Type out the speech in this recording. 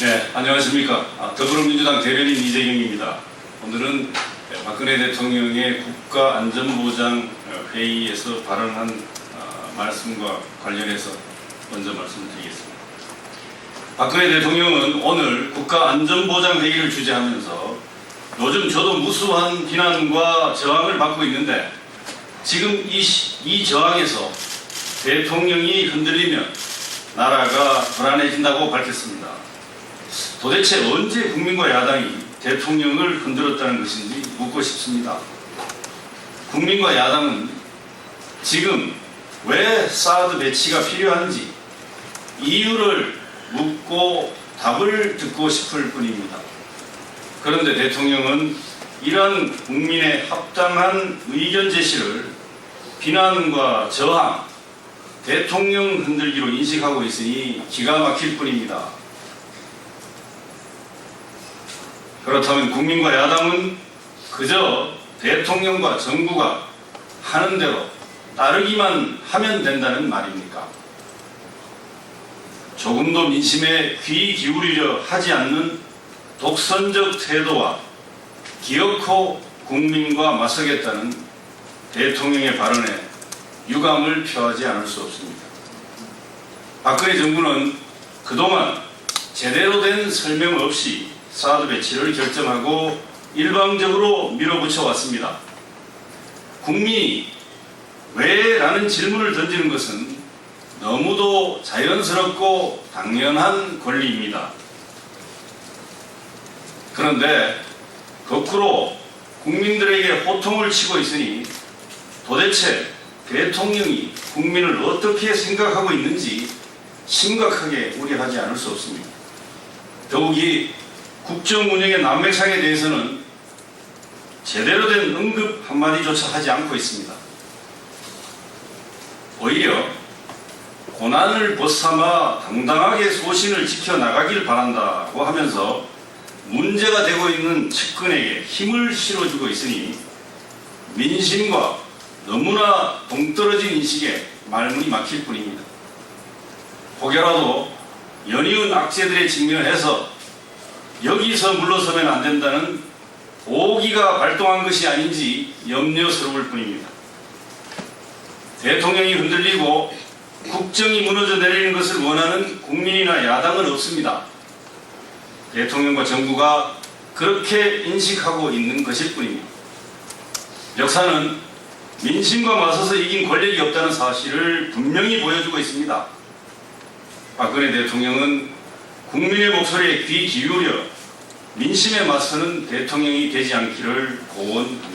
네, 안녕하십니까. 아, 더불어민주당 대변인 이재경입니다. 오늘은 박근혜 대통령의 국가안전보장 회의에서 발언한 아, 말씀과 관련해서 먼저 말씀을 드리겠습니다. 박근혜 대통령은 오늘 국가안전보장 회의를 주재하면서 요즘 저도 무수한 비난과 저항을 받고 있는데 지금 이, 시- 이 저항에서 대통령이 흔들리면 나라가 불안해진다고 밝혔습니다. 도대체 언제 국민과 야당이 대통령을 흔들었다는 것인지 묻고 싶습니다. 국민과 야당은 지금 왜 사드 배치가 필요한지 이유를 묻고 답을 듣고 싶을 뿐입니다. 그런데 대통령은 이러한 국민의 합당한 의견 제시를 비난과 저항, 대통령 흔들기로 인식하고 있으니 기가 막힐 뿐입니다. 그렇다면 국민과 야당은 그저 대통령과 정부가 하는 대로 따르기만 하면 된다는 말입니까? 조금도 민심에 귀 기울이려 하지 않는 독선적 태도와 기어코 국민과 맞서겠다는 대통령의 발언에 유감을 표하지 않을 수 없습니다. 박근혜 정부는 그동안 제대로 된 설명 없이 사드 배치를 결정하고 일방적으로 밀어붙여 왔습니다. 국민이 왜? 라는 질문을 던지는 것은 너무도 자연스럽고 당연한 권리입니다. 그런데 거꾸로 국민들에게 호통을 치고 있으니 도대체 대통령이 국민을 어떻게 생각하고 있는지 심각하게 우려하지 않을 수 없습니다. 더욱이 국정 운영의 난맥상에 대해서는 제대로 된 언급 한마디조차 하지 않고 있습니다. 오히려 고난을 벗삼아 당당하게 소신을 지켜나가길 바란다고 하면서 문제가 되고 있는 측근에게 힘을 실어주고 있으니 민심과 너무나 동떨어진 인식에 말문이 막힐 뿐입니다. 혹여라도 연이은 악재들에 직면해서 여기서 물러서면 안 된다는 오기가 발동한 것이 아닌지 염려스러울 뿐입니다. 대통령이 흔들리고 국정이 무너져 내리는 것을 원하는 국민이나 야당은 없습니다. 대통령과 정부가 그렇게 인식하고 있는 것일 뿐입니다. 역사는 민심과 맞서서 이긴 권력이 없다는 사실을 분명히 보여주고 있습니다. 박근혜 대통령은 국민의 목소리에 귀 기울여 민심에 맞서는 대통령이 되지 않기를 고언합니다.